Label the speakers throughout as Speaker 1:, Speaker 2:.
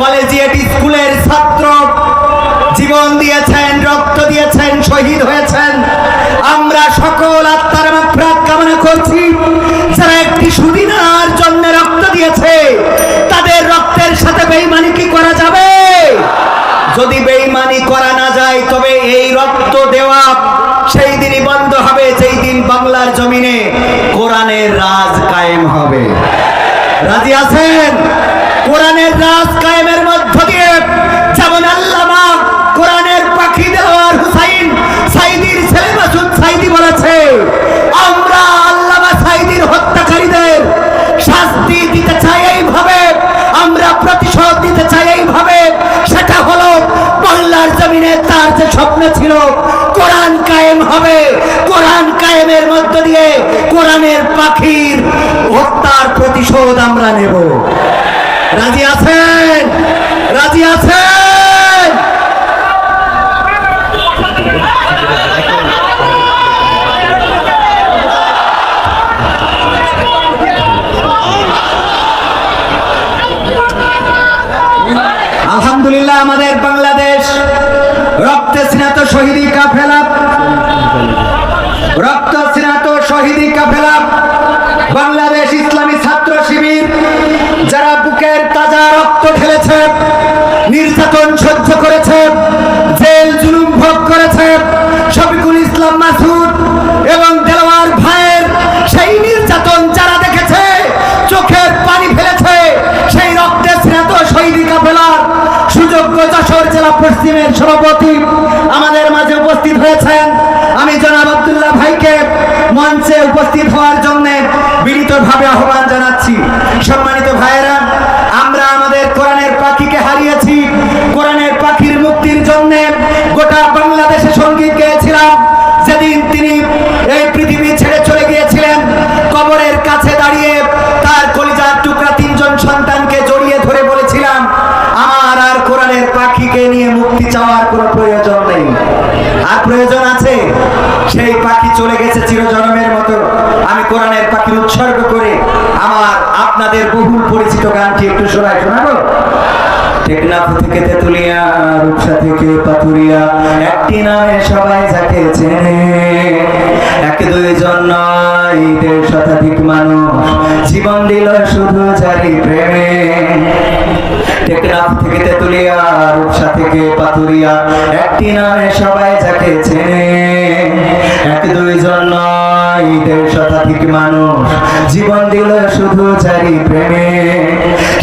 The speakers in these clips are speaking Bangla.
Speaker 1: কলেজিয়েট স্কুলের ছাত্র। জীবন দিয়েছেন, রক্ত দিয়েছেন, শহীদ হয়েছেন। আমরা সকল আত্মার মাফরাত কামনা করছি, যারা একটি সুদিনার জন্য রক্ত দিয়েছে, তাদের রক্তের সাথে বেইমানি কি করা যাবে? যদি বেইমানি করা না যায়, তবে এই রক্ত দেওয়া সেই দিনই বন্ধ হবে, যেই দিন বাংলার জমিনে কোরআনের রাজ কায়েম হবে। রাজি আছেন? কোরআনের রাজ কোরআনের পাখির হত্যার প্রতিশোধ আমরা নেব। রাজি আছেন? রাজি আছেন? আলহামদুলিল্লাহ, আমাদের বাংলাদেশ রক্তে স্নাত শহীদি শহীদি বাংলাদেশ ইসলামী ছাত্র শিবির, যারা বুকের তাজা রক্ত ঢেলেছে, নির্যাতন সহ্য করেছে, জেল জুলুম ভোগ করেছে, শফিকুল ইসলাম মাসুদ এবং দেলোয়ার ভাইয়ের সেই নির্যাতন যারা দেখেছে, চোখের পানি ফেলেছে, সেই রক্তে স্নাত শহীদি কাফেলার সুযোগ্য যশোর জেলা পশ্চিমের সভাপতি বিনীতভাবে আহ্বান জানাচ্ছি। সম্মানিত গানটি একটু টেকনাফ থেকে তেতুলিয়া, রূপসা থেকে পাতুরিয়া একটি নামে সবাই যাকে চেনে। এক নয়, দেড় শতাধিক মানুষ জীবন দিল শুধু জারি প্রেমে। টেকনাফ থেকে তেতুলিয়া, রূপসা থেকে পাতুরিয়া একটি নামে সবাই যাকে চেনে। এক দুইজন নয়, দেড় শতাধিক মানুষ জীবন দিল শুধু জারি প্রেমে।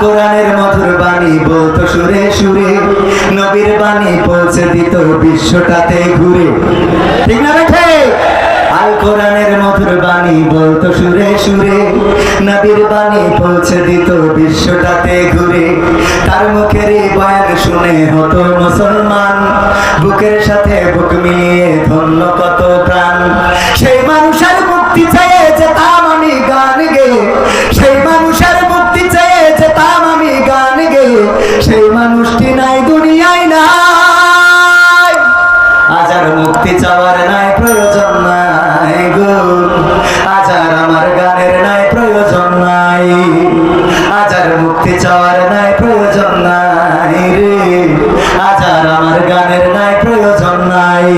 Speaker 1: কোরআনের মধুর বাণী বলতো সুরে সুরে, নবীর বাণী পৌঁছে দিত বিশ্বটাতে ঘুরে। ঠিক না বেঠে আল কোরআনের মধুর বাণী বলতো সুরে সুরে, নবীর বাণী পৌঁছে দিত বিশ্বটাতে ঘুরে। তার মুখের বয়ান শুনে হতো মুসলমান, বুকের সাথে বুক মিলিয়ে ধন্য কত প্রাণ। সেই মানুষের মুক্তি চেয়ে মুক্তি চাওয়ার নাই প্রয়োজন নাই রে। আজার আমার গানের নাই প্রয়োজন নাই।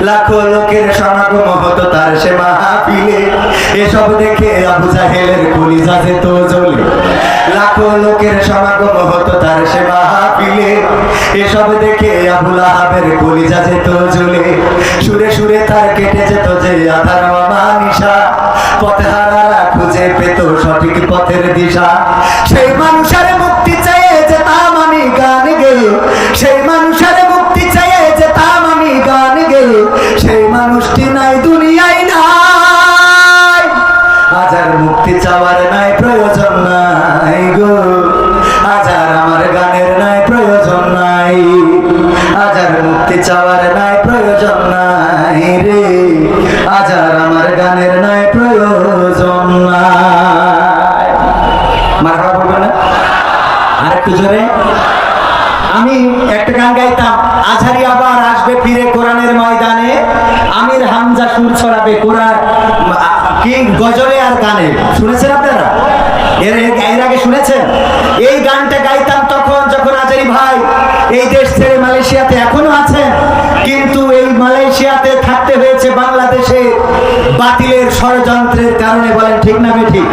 Speaker 1: লাখো লোকের সমাগম হতো তার সে মাহফিলে। এসব দেখে আবু জাহেলের কলিজা যেত জ্বলে। লাখো লোকের সমাগম হতো তার সে মাহফিলে। এসব দেখে আবুল আহাবের যেত জ্বলে। সুরে সুরে তার কেটে যেত যে আধার মানিসা। পথে সঠিক পথের দিশা। সেই মানুষের মুক্তি চেয়ে যেতাম আমি গান গেয়ে সেই মানুষের মুক্তি চেয়ে যেতাম আমি গান গেয়ে সেই মানুষটি নাই, দুনিয়ায় নাই। আজার মুক্তি চাওয়ার নাই, প্রয়োজন নাই গো। আজার আমার গানের নাই, প্রয়োজন নাই। আজার মুক্তি চাওয়ার সুর ছড়াবে কোরআন কি গজলে আর গানে? শুনেছেন আপনারা? এর এর আগে শুনেছেন? এই গানটা গাইতাম তখন যখন আজারি ভাই এই দেশ ছেড়ে মালয়েশিয়াতে এখনও আছেন। কিন্তু এই মালয়েশিয়াতে থাকতে হয়েছে বাংলাদেশে বাতিলের ষড়যন্ত্রের কারণে বলেন ঠিক না বেঠিক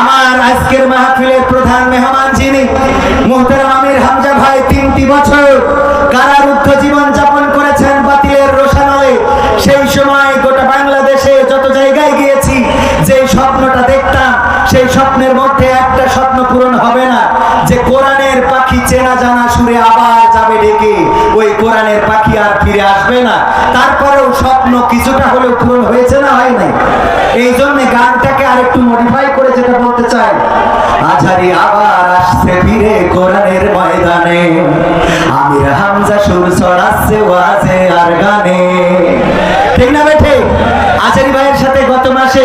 Speaker 1: আমার আজকের মাহফিলের প্রধান মেহমান যিনি, মোহতারাম আমির হামজা ভাই, তিনটি বছর কারারুদ্ধ স্বপ্নটা দেখতাম, সেই স্বপ্নের মধ্যে একটা স্বপ্ন পূরণ হবে না। যে কোরআনের পাখি চেনা জানা সুরে আবার যাবে ডেকে, ওই কোরআনের পাখি আর ফিরে আসবে না। তারপরেও স্বপ্ন কিছুটা হলেও পূরণ হয়েছে না হয় নাই? এই জন্য গানটাকে আর একটু মডিফাই করে যেটা বলতে চাই। আজহারি আবার আসছে ফিরে কোরআনের ময়দানে। আমির হামজা সুর ছড়াচ্ছে ওয়াজে আর গানে। ঠিক না বেঠে? মাসে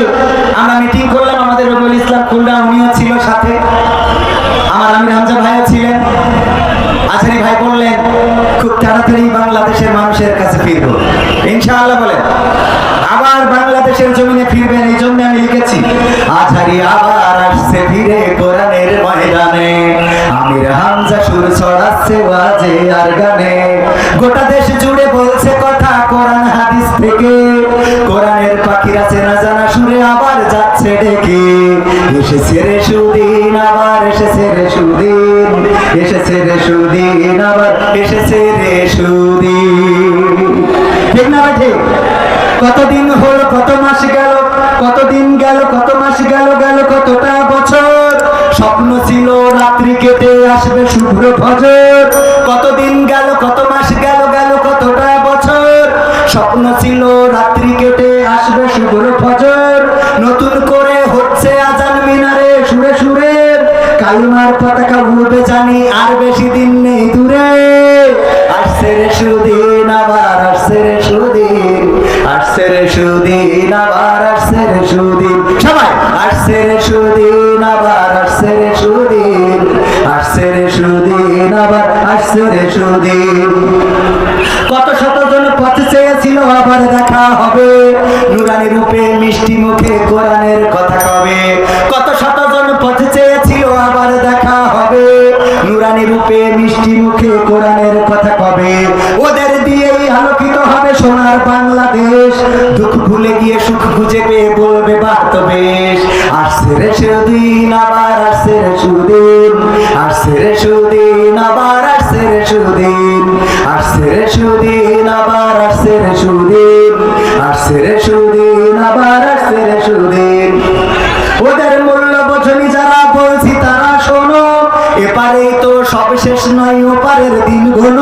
Speaker 1: আমরা মিটিং করলাম, আমাদের রবিউল ইসলাম খুলনা, উনিও ছিল সাথে। আমার আমির হামজা ভাইও ছিলেন। আচারি ভাই বললেন, খুব তাড়াতাড়ি বাংলাদেশের মানুষের কাছে ফিরবো। ইনশাআল্লাহ বলেন, আবার বাংলাদেশের জমিনে ফিরবেন, এই জন্য আমি লিখেছি আঝারি আবার আসছে ফিরে কোরআনের ময়দানে, আমির হামজা সুর ছড়াচ্ছে আর গানে। গোটা দেশ সুদিন আবার এসেছে রে সুদিন। কতদিন হলো, কত মাস গেল, কতদিন গেল, কত মাস গেল গেল, কতটা বছর? স্বপ্ন ছিল রাত্রি কেটে আসবে শুভ্র ফজর। কতদিন গেল, কত মাস গেল গেল, কতটা বছর? স্বপ্ন ছিল রাত্রি কেটে আসবে শুভ্র ফজর। নতুন করে হচ্ছে আজান মিনারে সুরে সুরে কালিমার পতাকা জানি আর বেশি দিন নেই দূরে। আসছে রে সুদিন, আবার আসছে রে সুদিন। আসছে রে সুদিন, আবার আসছে রে সুদিন। সবাই, আসছে রে সুদিন, আবার আসছে রে সুদিন। আসছে রে সুদিন, আবার আসছে রে সুদিন। কত শত জন পথ চেয়েছিল আবার দেখা হবে। নুরানি রূপে মিষ্টি মুখে কোরআনের কথা কবে। কত রূপে মিষ্টি মুখে কোরআনের কথা কবে ওদের দিয়েই আলোকিত হবে সোনার বাংলাদেশ। দুঃখ ভুলে গিয়ে সুখ খুঁজে পেয়ে বলবে বেশ। আসছে রে সুদিন, আবার আসছে রে সুদিন। আসছে রে সুদিন, আবার আসছে রে সুদিন। আসছে রে সুদিন, আবার আসছে রে সুদিন। আসছে রে সুদিন, আবার আসছে রে সুদিন। ওদের মূল্য শেষ নয় ওপারের দিন ঘন